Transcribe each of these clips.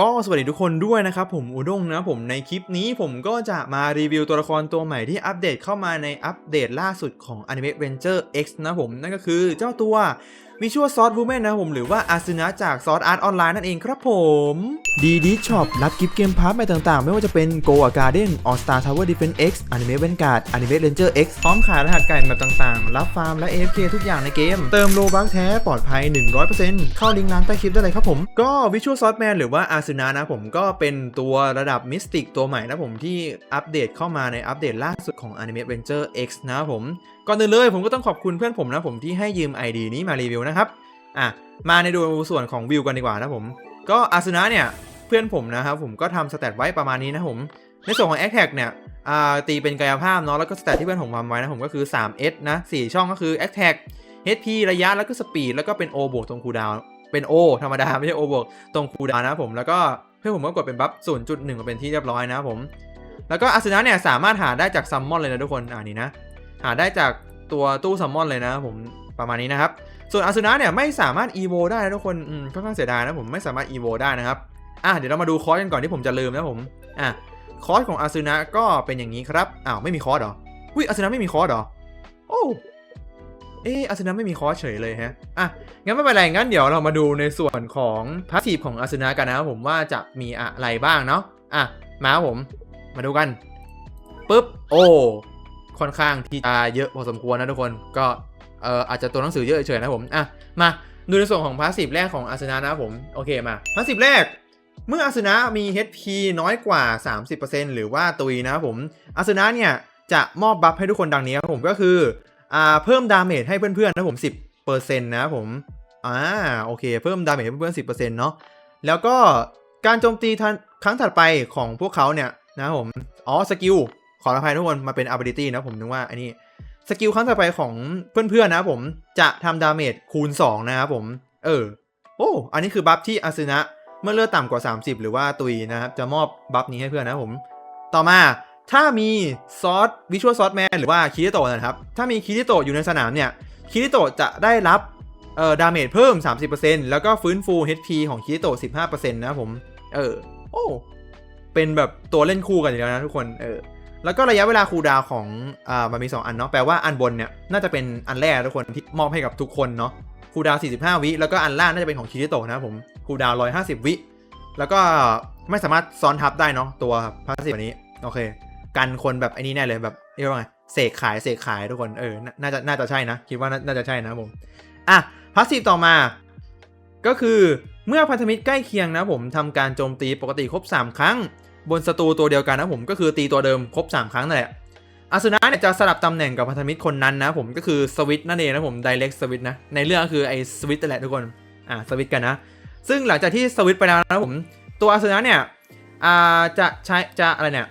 ก็สวัสดีทุกคนด้วยนะครับผมอุด้งนะผมในคลิปนี้ผมก็จะมารีวิวตัวละครตัวใหม่ที่อัปเดตเข้ามาในอัปเดตล่าสุดของ Anime Ranger X นะผมนั่นก็คือเจ้าตัว Visual Sword Woman นะผมหรือว่าอาซึนะจาก Sword Art Online นั่นเองครับผมดีดีช็อปรับกิฟต์เกมพาร์ทใหม่ต่างๆ ไม่ว่าจะเป็น Go a Garden All Star Tower Defense X Anime Vanguard Anime Ranger X พร้อมขายรหัสไก่แบบต่างๆ รับฟาร์มและ AFK ทุกอย่างในเกม เติมโลบัคแท้ปลอดภัย 100%เข้าลิงก์ร้านใต้คลิปได้เลยครับผม ก็ Visual Sword Man หรือว่าอาซึนะนะผมก็เป็นตัวระดับมิสติกตัวใหม่นะผมที่อัปเดตเข้ามาในอัปเดตล่าสุดของ Anime Ranger X นะครับผมก่อนอื่นเลยผมก็ต้องขอบคุณเพื่อนผมนะผมที่ให้ยืม ID นี้มารีวิวนะครับอะมาในดูส่วนของวิวกันดีกว่านะผม ก็อาซึนะเนี่ยเพื่อนผมนะครับผมก็ทำสแตทไว้ประมาณนี้นะผม ในส่วนของ a c t a g เนี่ยตีเป็นกายภาพเนาะแล้วก็สแตทที่เพื่อนผมทำไว้นะผมก็คือ 3S นะ4ช่องก็คือ a c t a g HP ระยะแล้วก็สปีดแล้วก็เป็น O บวกตรงคูดาวเป็น O ธรรมดาไม่ใช่ O บวกตรงคูดาวนะผมแล้วก็เพื่อนผมก็กดเป็นบัฟ0.1มาเป็นที่เรียบร้อยนะผม แล้วก็อาซึนะเนี่ยสามารถหาได้จากซัมมอนเลยนะทุกคนอ่านี่นะหาได้จากตัวตู้ซัมมอนเลยนะผม ประมาณนี้นะครับ ส่วนอาซึนะเนี่ยไม่สามารถ EVO ได้นะทุกคนค่อนข้างเสียดายนะผมไม่สามารถ EVO ได้นะครับอะเดี๋ยวเรามาดูคอร์สกันก่อนที่ผมจะลืมนะผมอะคอร์สของอาซึนะก็เป็นอย่างนี้ครับอ้าวไม่มีคอร์สหรออุ้ยอาซึนะไม่มีคอร์สหรอโอ้เอออาซึนะไม่มีคอร์สเฉยเลยฮะ อะ งั้นไม่เป็นไร งั้นเดี๋ยวเรามาดูในส่วนของพาสซีฟของอาซึนะกันนะครับผมว่าจะมีอะไรบ้างเนาะ อะ มาครับผม มาดูกันปุ๊บ โอ้ ค่อนข้างที่จะเยอะพอสมควรนะทุกคน ก็ เอ่ออาจจะตัวหนังสือเยอะเฉยๆนะผมอะมาดูในส่วนของพาสซีฟแรกของอาสนะนะผมโอเคมาพาสซีฟแรก เมื่ออาสนะมี HP น้อยกว่า 30%หรือว่าตุยนะครับผมอาสนะเนี่ยจะมอบบัฟให้ทุกคนดังนี้ครับผมก็คืออ่าเพิ่มดาเมจให้เพื่อนๆนะผม 10%นะครับผมอ่าโอเค เพิ่มดาเมจให้เพื่อนๆ 10%เนาะแล้วก็การโจมตีครั้งถัดไปของพวกเขาเนี่ยนะผมอ๋อสกิลขออภัยทุกคนมาเป็น ability นะผมนึกว่าอันนี้ สกิลครั้งต่อไปของเพื่อนๆนะผมจะทำดาเมจคูณ 2 นะครับผม เออ โอ้ อันนี้คือบัฟที่อาซึนะ เมื่อเลือดต่ำกว่า 30 หรือว่าตุยนะครับ จะมอบบัฟนี้ให้เพื่อนนะผม ต่อมาถ้ามีซอสวิชวลซอสแมนหรือว่าคิริโตะนะครับ ถ้ามีคิริโตะอยู่ในสนามเนี่ยคิริโตะจะได้รับเอ่อดาเมจเพิ่ม 30%แล้วก็ฟื้นฟู HP ของคิริโตะ15%นะครับผม เออ โอ้ เป็นแบบตัวเล่นคู่กันอยู่แล้วนะทุกคน เออ แล้วก็ระยะเวลาคูลดาวของอ่ามันมี 2 อันเนาะแปลว่าอันบนเนี่ยน่าจะเป็นอันแรกทุกคนที่มอบให้กับทุกคนเนาะคูลดาว 45 วิแล้วก็อันล่างน่าจะเป็นของคิริโตะนะครับผมคูลดาว 150 วิ แล้วก็ไม่สามารถซ้อนทับได้เนาะตัวพาสซีฟนี้โอเค กันคนแบบไอ้นี้แน่เลยแบบเรียกว่าไงเสกขายเสกขายทุกคนเออน่าจะน่าจะใช่นะ คิดว่าน่าจะใช่นะผมอะพาสซีฟต่อมา ก็คือเมื่อพันธมิตรใกล้เคียงนะผมทำการโจมตีปกติครบ 3 ครั้ง บนศัตรูตัวเดียวกันนะผมก็คือตีตัวเดิมครบ 3 ครั้งนั่นแหละอาสุนะเนี่ยจะสลับตำแหน่งกับพันธมิตรคนนั้นนะผมก็คือสวิตนั่นเองนะผม direct switch นะในเรื่องก็คือไอ้สวิตนั่นแหละทุกคนอ่าสวิตกันนะ ซึ่งหลังจากที่สวิตไปแล้วนะผมตัวอาสุนะเนี่ยอ่าจะใช้จะอะไรเนี่ย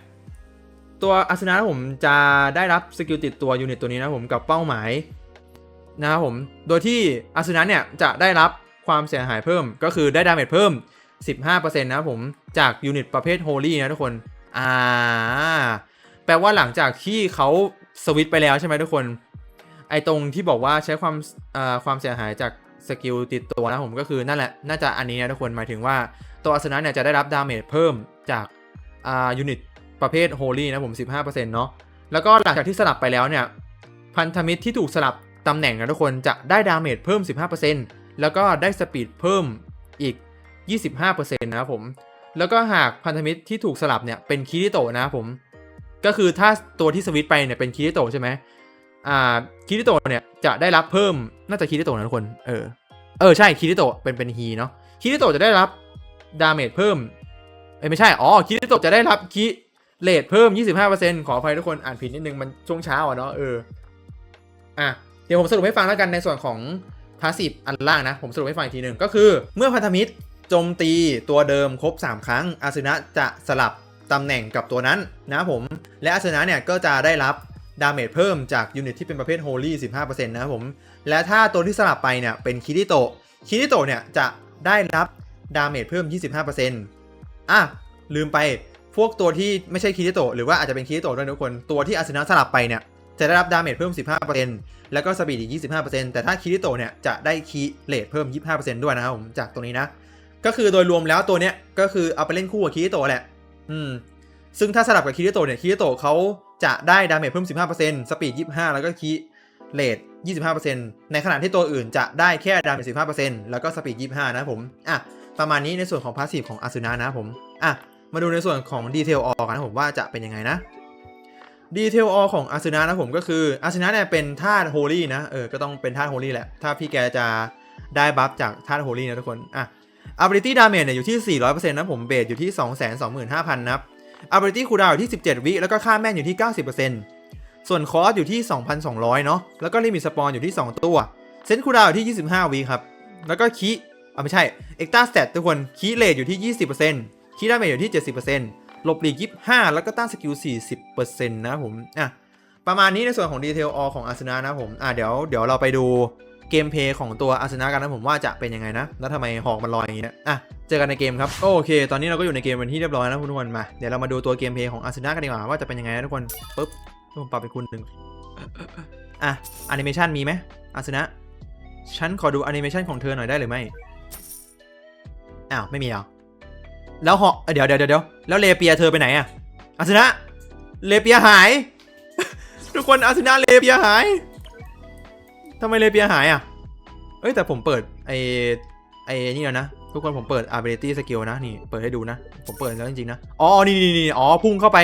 ตัวอาสุนะนะผมจะได้รับสกิลติดตัวยูนิตตัวนี้นะผมกับเป้าหมายนะครับผมโดยที่อาสุนะเนี่ยจะได้รับความเสียหายเพิ่มก็คือได้ดาเมจเพิ่ม 15%นะครับผมจากยูนิตประเภทโฮลี่นะทุกคน อ่า แปลว่าหลังจากที่เขาสวิตไปแล้วใช่ไหมทุกคน ไอตรงที่บอกว่าใช้ความความเสียหายจากสกิลติดตัวนะผมก็คือนั่นแหละ น่าจะอันนี้นะทุกคนหมายถึงว่าตัวอาสนะเนี่ยจะได้รับดาเมจเพิ่มจากอ่ายูนิตประเภทโฮลี่นะผม 15%เนาะแล้วก็หลังจากที่สลับไปแล้วเนี่ยพันธมิตรที่ถูกสลับตำแหน่งนะทุกคนจะได้ดาเมจเพิ่ม 15%แล้วก็ได้สปีดเพิ่มอีก 25%นะครับผม แล้วก็หากพันธมิตรที่ถูกสลับเนี่ยเป็นคิริโตะนะครับผม ก็คือถ้าตัวที่สวิตไปเนี่ยเป็นคิริโตะใช่ไหมอ่าคิริโตะเนี่ยจะได้รับเพิ่มน่าจะคิริโตะนะทุกคน เออ เออใช่คิริโตะเป็นเป็นฮีเนาะ คิริโตะจะได้รับดาเมจเพิ่ม เอ้ไม่ใช่ อ๋อ คิริโตะจะได้รับคิเลทเพิ่ม 25%ขออภัยทุกคนอ่านผิดนิดนึงมันช่วงเช้าอะเนาะ เออ อะ เดี๋ยวผมสรุปให้ฟังแล้วกันในส่วนของพาสซีฟอันล่างนะ ผมสรุปให้ฟังอีกทีหนึ่งก็คือ เมื่อพันธมิตร โจมตีตัวเดิมครบ 3 ครั้ง อาซึนะจะสลับตำแหน่งกับตัวนั้นนะผม และอาซึนะเนี่ยก็จะได้รับดาเมจเพิ่มจากยูนิตที่เป็นประเภทโฮลี่15%นะครับผม และถ้าตัวที่สลับไปเนี่ยเป็นคิริโตะคิริโตะเนี่ยจะได้รับดาเมจเพิ่ม 25%อะลืมไปพวกตัวที่ไม่ใช่คิริโตะหรือว่าอาจจะเป็นคิริโตะด้วยนะทุกคน ตัวที่อาซึนะสลับไปเนี่ยจะได้รับดาเมจเพิ่ม 15%แล้วก็สปีดอีก 25%แต่ถ้าคิริโตะเนี่ยจะได้คีเลทเพิ่ม 25%ด้วยนะครับผมจากตรงนี้นะ ก็คือโดยรวมแล้วตัวเนี้ยก็คือเอาไปเล่นคู่กับคิริโตะแหละ อืม ซึ่งถ้าสลับกับคิริโตะเนี่ยคิริโตะเขาจะได้ดาเมจเพิ่ม 15%สปีด 25 แล้วก็คีเลท25%ในขณะที่ตัวอื่นจะได้แค่ดาเมจ15%แล้วก็สปีด 25 นะผม อะ ประมาณนี้ในส่วนของพาสซีฟของอาซูนะนะผม อะ มาดูในส่วนของดีเทลออกันนะผมว่าจะเป็นยังไงนะดีเทลออของอาซูนะนะผมก็คืออาซูนะเนี่ยเป็นธาตุโฮลี่นะ เออ ก็ต้องเป็นธาตุโฮลี่แหละ ถ้าพี่แกจะได้บัฟจากธาตุโฮลี่นะทุกคน อะ ability damage เนี่ยอยู่ที่ 400%นะผมเบสอยู่ที่ 225,000นะครับ ability cooldown อยู่ที่ 17 วิ แล้วก็ค่าแม่นอยู่ที่ 90%ส่วนคอสอยู่ที่ 2,200 เนาะ แล้วก็ลิมิตสปอนอยู่ที่ 2 ตัว เซนคูดาวอยู่ที่ 25 วิครับ แล้วก็คีอ่าไม่ใช่ เอ็กตาสเตตทุกคน คีเลทอยู่ที่ 20%คีดาเมจอยู่ที่ 70%หลบหลีก 25 แล้วก็ต้านสกิล 40%นะผม อะ ประมาณนี้ในส่วนของดีเทลออของอาสนะนะครับผม อะเดี๋ยว เดี๋ยวเราไปดู เกมเพย์ของตัวอาสนะกันนะผมว่าจะเป็นยังไงนะ แล้วทำไมหอกมันลอยอย่างนี้นะอะเจอกันในเกมครับโอเค ตอนนี้เราก็อยู่ในเกมเป็นที่เรียบร้อยนะทุกคนมาเดี๋ยวเรามาดูตัวเกมเพย์ของอาสนะกันดีกว่าว่าจะเป็นยังไงนะทุกคนปึ๊บผมปรับเป็นคูณหนึ่งอะแอนิเมชันมีไหมอาสนะฉันขอดูแอนิเมชันของเธอหน่อยได้หรือไม่อ้าวไม่มีหรอแล้วหอ้ยเดี๋ยวเดี๋ยวเดี๋ยวแล้วเลเปียเธอไปไหนอะอาสนะเลเปียหาย ทุกคนอาสนะเลเปียหายำไมเลเปียหายอะ เอ้ยแต่ผมเปิดไอไอนี่แล้วนะ ทุกคนผมเปิด ability skill นะนี่เปิดให้ดูนะ ผมเปิดแล้วจริงๆนะ อ๋อ นี่นี่นี่อ๋อ พุ่งเข้าไป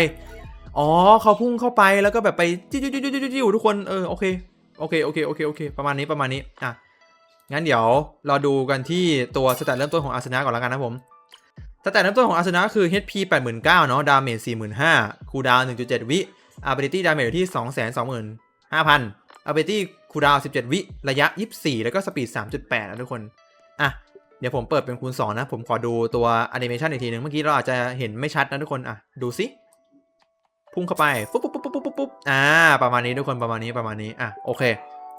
อ๋อเขาพุ่งเข้าไปแล้วก็แบบไปจิ้วจิ้วจิ้วจิ้วจิ้วทุกคน เออโอเค โอเค โอเค โอเค โอเค ประมาณนี้ ประมาณนี้ อะ งั้นเดี๋ยวเราดูกันที่ตัวสแตทเริ่มต้นของอาสนะก่อนแล้วกันนะผมสแตทเริ่มต้นของอาสนะคือ HP 89,000เนาะ ดาเมจ45,000คูลดาวน์1.7 วิ ability ดาเมจอยู่ที่ 225,000 ability คูดาว 17 วิ ระยะ 24 แล้วก็สปีด 3.8 นะทุกคน อะ เดี๋ยวผมเปิดเป็นคูณ 2 นะ ผมขอดูตัวแอนิเมชันอีกทีหนึ่งเมื่อกี้เราอาจจะเห็นไม่ชัดนะทุกคน อะ ดูสิ พุ่งเข้าไป ปุ๊บปุ๊บปุ๊บปุ๊บปุ๊บปุ๊บอ่า ประมาณนี้ทุกคน ประมาณนี้ ประมาณนี้ อะ โอเค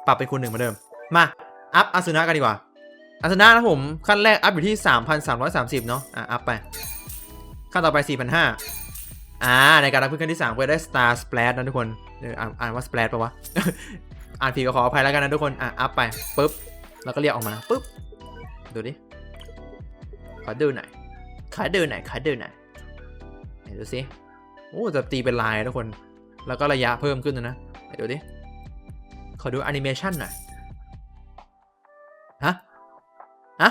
ปรับเป็นคูณหนึ่งเหมือนเดิม มา อัพอาสุนะกันดีกว่าอาสุนะนะผม ขั้นแรกอัพอยู่ที่ 3,330 เนาะ อะ อัพไป ขั้นต่อไป 4,500อ่า ในการรับขึ้นขั้นที่3เพื่อได้ Star Splash นะทุกคนอ่านอ่านว่า Splash ปะวะ อ่านผิดก็ขออภัยแล้วกันนะทุกคน อะ อัพไปปุ๊บ แล้วก็เรียกออกมาปุ๊บ ดูดิ ขอดูหน่อย ขอดูหน่อย ขอดูหน่อยไหนดูสิโอ้จะตีเป็นลายทุกคน แล้วก็ระยะเพิ่มขึ้นนะไหนดูดิ ขอดูแอนิเมชันหน่อย ฮะ ฮะ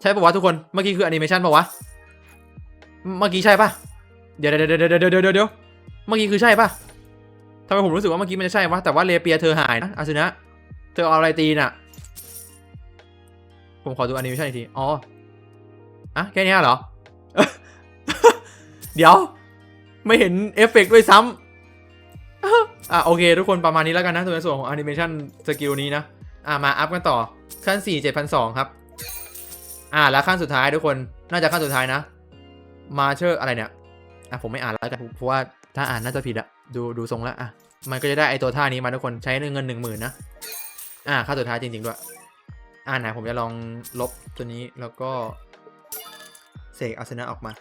ใช่ปะวะทุกคน เมื่อกี้คือแอนิเมชันปะวะ เมื่อกี้ใช่ปะเดี๋ยวเดี๋ยวเดี๋ยวเดี๋ยวเดี๋ยวเดี๋ยวเมื่อกี้คือใช่ปะ ทำไมผมรู้สึกว่าเมื่อกี้มันจะใช่วะแต่ว่าเลเปียเธอหายนะอาซึนะ เธอเอาอะไรตีน่ะ ผมขอดูแอนิเมชันอีกที อ๋ออะแค่นี้เหรอ เดี๋ยว ไม่เห็นเอฟเฟกด้วยซ้ำอะโอเค ทุกคนประมาณนี้แล้วกันนะในส่วนของแอนิเมชันสกิลนี้นะ อะมาอัพกันต่อขั้น 4 7,200 ครับ อะแล้วขั้นสุดท้ายทุกคนน่าจะขั้นสุดท้ายนะมาเชอร์อะไรเนี่ย อะผมไม่อ่านแล้วกันเพราะว่าถ้าอ่านน่าจะผิดอะ ดูดูทรงแล้วอะมันก็จะได้ไอตัวท่านี้มาทุกคนใช้เงินหนึ่งหมื่นนะอะขั้นสุดท้ายจริง ๆ ด้วย อ่าไหนผมจะลองลบตัวนี้แล้วก็เสกอาสนะออกมา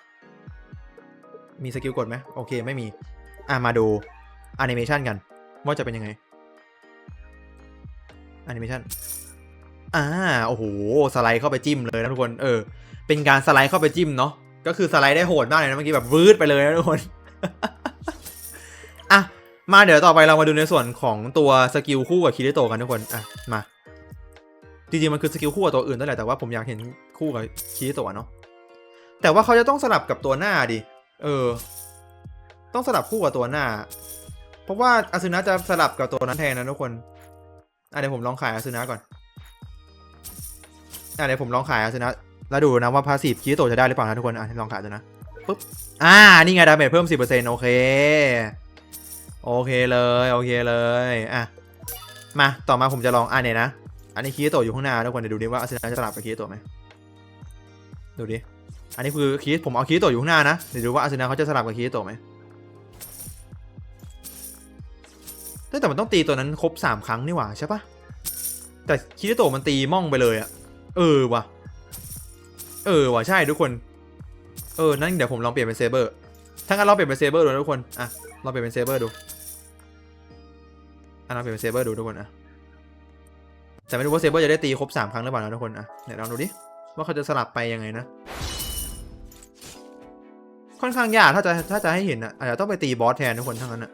มีสกิลกดไหมโอเคไม่มี อ่ามาดูแอนิเมชันกัน ว่าจะเป็นยังไงแอนิเมชันอ่าโอ้โหสไลด์เข้าไปจิ้มเลยนะทุกคนเออเป็นการสไลด์เข้าไปจิ้มเนาะก็คือสไลด์ได้โหดมากเลยนะเมื่อกี้แบบวืดไปเลยนะทุกคน มาเดี๋ยวต่อไปเรามาดูในส่วนของตัวสกิลคู่กับคิริโตกันทุกคนอะมาจริงๆมันคือสกิลคู่กับตัวอื่นนั่นแหละแต่ว่าผมอยากเห็นคู่กับคีริโตะเนาะแต่ว่าเขาจะต้องสลับกับตัวหน้าดิเออ ต้องสลับคู่กับตัวหน้า เพราะว่าอาซึนะจะสลับกับตัวนั้นแทนนะทุกคนอะเดี๋ยวผมลองขายอาซึนะก่อนอะเดี๋ยวผมลองขายอาซึนะแล้วดูนะว่าพาสีฟคีริโตะจะได้หรือเปล่านะทุกคนอะลองขายดูนะปุ๊บอ่านี่ไงดาเมจเพิ่ม10%โอเค โอเคเลยโอเคเลยอะมาต่อมาผมจะลองอะเนี่ยนะ อันนี้คีโตะอยู่ข้างหน้าทุกคนเดี๋ยวดูดิว่าอาร์เซนอลจะสลับกับคีโตะไหมดูดิอันนี้คือคีผมเอาคีโตะอยู่ข้างหน้านะเดี๋ยวดูว่าอาร์เซนอลเขาจะสลับกับคีโตะไหมเฮ้ยแต่มันต้องตีตัวนั้นครบสามครั้งนี่หว่าใช่ปะแต่คีโตะมันตีม่องไปเลยอะเออว่ะ เออว่ะใช่ทุกคน เออนั่นเดี๋ยวผมลองเปลี่ยนเป็นเซเบอร์ ถ้างั้นเราเปลี่ยนเป็นเซเบอร์ดูทุกคน อะ เราเปลี่ยนเป็นเซเบอร์ดู อะเราเปลี่ยนเป็นเซเบอร์ดูทุกคนอะแต่ไม่รู้ว่าเซเบอร์จะได้ตีครบ3ครั้งหรือเปล่านะทุกคนอะไหนลองดูดิว่าเขาจะสลับไปยังไงนะ ค่อนข้างยากถ้าจะถ้าจะให้เห็นอะอาจจะต้องไปตีบอสแทนทุกคนทั้งนั้นอะ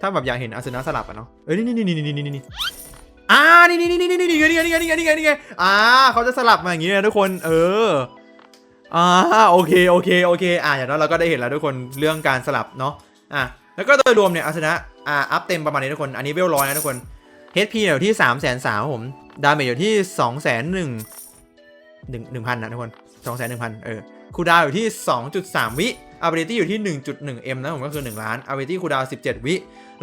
ถ้าแบบอยากเห็นอาซึนะสลับอะเนาะเอ้ยนี่นี่นี่นี่นี่นี่นี่อ่านี่นี่นี่นี่นี่นี่นี่ไงนี่ไงนี่ไงนี่ไงนี่ไงนี่อ่าเขาจะสลับมาอย่างงี้นะทุกคน เอออ่าโอเคโอเคโอเค อ่าอย่างน้อยเราก็ได้เห็นแล้วทุกคนเรื่องการสลับเนาะอะ แล้วก็โดยรวมเนี่ยอาซึนะอ่าอัพเต็มประมาณนี้ทุกคน อันนี้เวลร้อยนะทุกคน HP อยู่ที่ 3 3 0 0 0 0ผม ดาเมจอยู่ที่ 2 1 1 1 0 0 0นะทุกคน 2 1 0 0 0เออ คูดาวอยู่ที่ 2.3 วิ ability อยู่ที่ 1.1m นะผมก็คือ 1 ล้าน ability คูดาว 17 วิ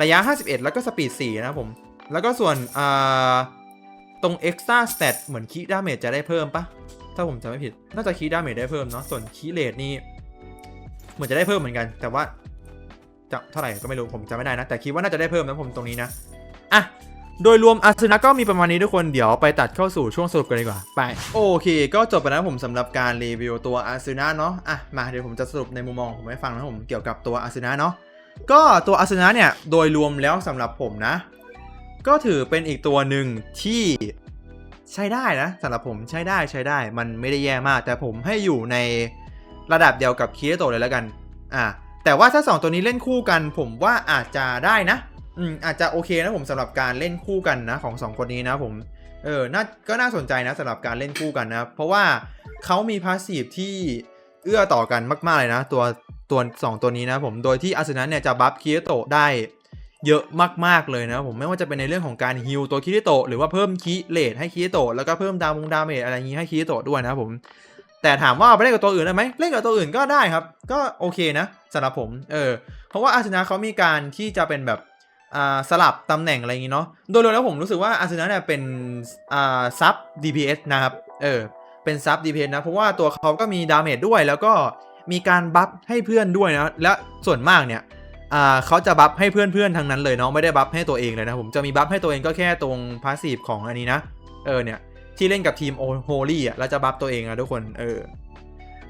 ระยะ 51 แล้วก็สปีด 4 นะผม แล้วก็ส่วนอ่าตรง extra stat เหมือนคีดาเมจจะได้เพิ่มปะถ้าผมจำไม่ผิด น่าจะคีดาเมจได้เพิ่มเนาะ ส่วนคีเลดนี่เหมือนจะได้เพิ่มเหมือนกัน แต่ว่า จะเท่าไหร่ก็ไม่รู้ผมจำไม่ได้นะ แต่คิดว่าน่าจะได้เพิ่มนะผมตรงนี้นะอะโดยรวมอาซึนะก็มีประมาณนี้ทุกคนเดี๋ยวไปตัดเข้าสู่ช่วงสรุปกันดีกว่า ไป โอเค ก็จบไปแล้วผมสำหรับการรีวิวตัวอาซึนะเนาะอะมาเดี๋ยวผมจะสรุปในมุมมองผมให้ฟังนะผมเกี่ยวกับตัวอาซึนะเนาะก็ตัวอาซึนะเนี่ยโดยรวมแล้วสำหรับผมนะ ก็ถือเป็นอีกตัวหนึ่งที่ใช้ได้นะสำหรับผมใช้ได้ใช้ได้ มันไม่ได้แย่มาก แต่ผมให้อยู่ในระดับเดียวกับคีโตเลยแล้วกัน อะ แต่ว่าถ้าสองตัวนี้เล่นคู่กันผมว่าอาจจะได้นะอืมอาจจะโอเคนะผมสำหรับการเล่นคู่กันนะของสองคนนี้นะผมเออน่าก็น่าสนใจนะสำหรับการเล่นคู่กันนะเพราะว่าเขามีพาสซีฟที่เอื้อต่อกันมากๆเลยนะ ตัวตัวสองตัวนี้นะผมโดยที่อาซึนะเนี่ยจะบัฟคิริโตะได้เยอะมากๆเลยนะผมไม่ว่าจะเป็นในเรื่องของการฮิลตัวคิริโตะหรือว่าเพิ่มคิเลทให้คิริโตะแล้วก็เพิ่มดาวงดาเมจอะไรอย่างนี้ให้คิริโตะด้วยนะผม แต่ถามว่าเอาไปเล่นกับตัวอื่นได้ไหมเล่นกับตัวอื่นก็ได้ครับ ก็โอเคนะสำหรับผมเออเพราะว่าอาซึนะเขามีการที่จะเป็นแบบสลับตำแหน่งอะไรอย่างงี้เนาะโดยรวมแล้วผมรู้สึกว่าอาร์เซนอลเนี่ยเป็นซับ DPS นะครับเออเป็นซับ DPS นะเพราะว่าตัวเขาก็มีดาเมจด้วย แล้วก็มีการบัฟให้เพื่อนด้วยนะและส่วนมากเนี่ยเขาจะบัฟให้เพื่อนๆทั้งนั้นเลยเนาะไม่ได้บัฟให้ตัวเองเลยนะผมจะมีบัฟให้ตัวเองก็แค่ตรงพาสซีฟของอันนี้นะเออเนี่ย ที่เล่นกับทีมโอโฮลี่อะแล้วจะบัฟตัวเองนะทุกคนเออ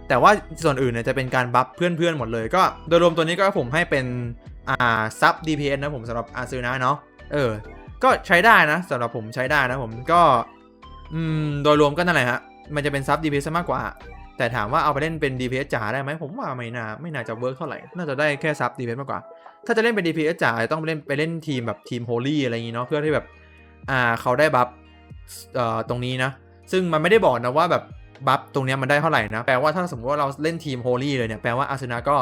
แต่ว่าส่วนอื่นเนี่ยจะเป็นการบัฟเพื่อนๆหมดเลย ก็โดยรวมตัวนี้ก็ผมให้เป็นอ่าซับ DPS นะผมสำหรับอาซูนะเนาะเออ ก็ใช้ได้นะสำหรับผมใช้ได้นะผมก็อืมโดยรวมก็นั่นแหละฮะมันจะเป็นซับ DPS มากกว่า แต่ถามว่าเอาไปเล่นเป็น DPS จ๋าได้ไหมผมว่าไม่น่าไม่น่าจะเวิร์กเท่าไหร่น่าจะได้แค่ซับ DPS มากกว่า ถ้าจะเล่นเป็น DPS จ๋าต้องไปเล่นไปเล่นทีมแบบทีมโฮลี่อะไรอย่างงี้เนาะเพื่อที่แบบอ่าเขาได้บัฟ ตรงนี้นะ ซึ่งมันไม่ได้บอกนะว่าแบบบัฟตรงนี้มันได้เท่าไหร่นะ แปลว่าถ้าสมมติว่าเราเล่นทีมโฮลี่เลยเนี่ย แปลว่าอาร์เซูนะก็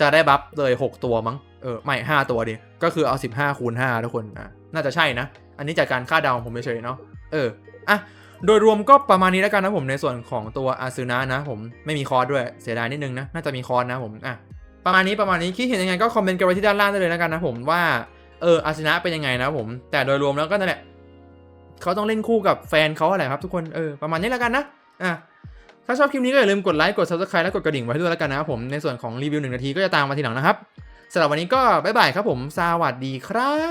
จะได้บัฟเลย 6 ตัวมั้ง เออ ไม่ 5 ตัวดิ ก็คือเอา 15คูณ5ทุกคน อะ น่าจะใช่นะ อันนี้จากการคาดเดาของผมเฉยๆเนาะ เออ อะ โดยรวมก็ประมาณนี้แล้วกันนะผมในส่วนของตัวอาซูนะนะ ผมไม่มีคอร์สด้วย เสียดายนิดนึงนะ น่าจะมีคอร์สนะผม อะ ประมาณนี้ประมาณนี้ คิดเห็นยังไงก็คอมเมนต์กันไว้ที่ด้านล่างได้เลยแล้วกันนะผมว่า เอออาซูนะเป็นยังไงนะผม แต่โดยรวมแล้วก็นั่นแหละ เขาต้องเล่นคู่กับแฟนเขาอะไรครับทุกคนเออประมาณนี้แล้วกันนะอะถ้าชอบคลิปนี้ก็อย่าลืมกดไลค์กด subscribe และกดกระดิ่งไว้ด้วยแล้วกันนะครับผมในส่วนของรีวิวหนึ่งนาทีก็จะตามมาทีหลังนะครับสำหรับวันนี้ก็บ๊ายบายครับผมสวัสดีครับ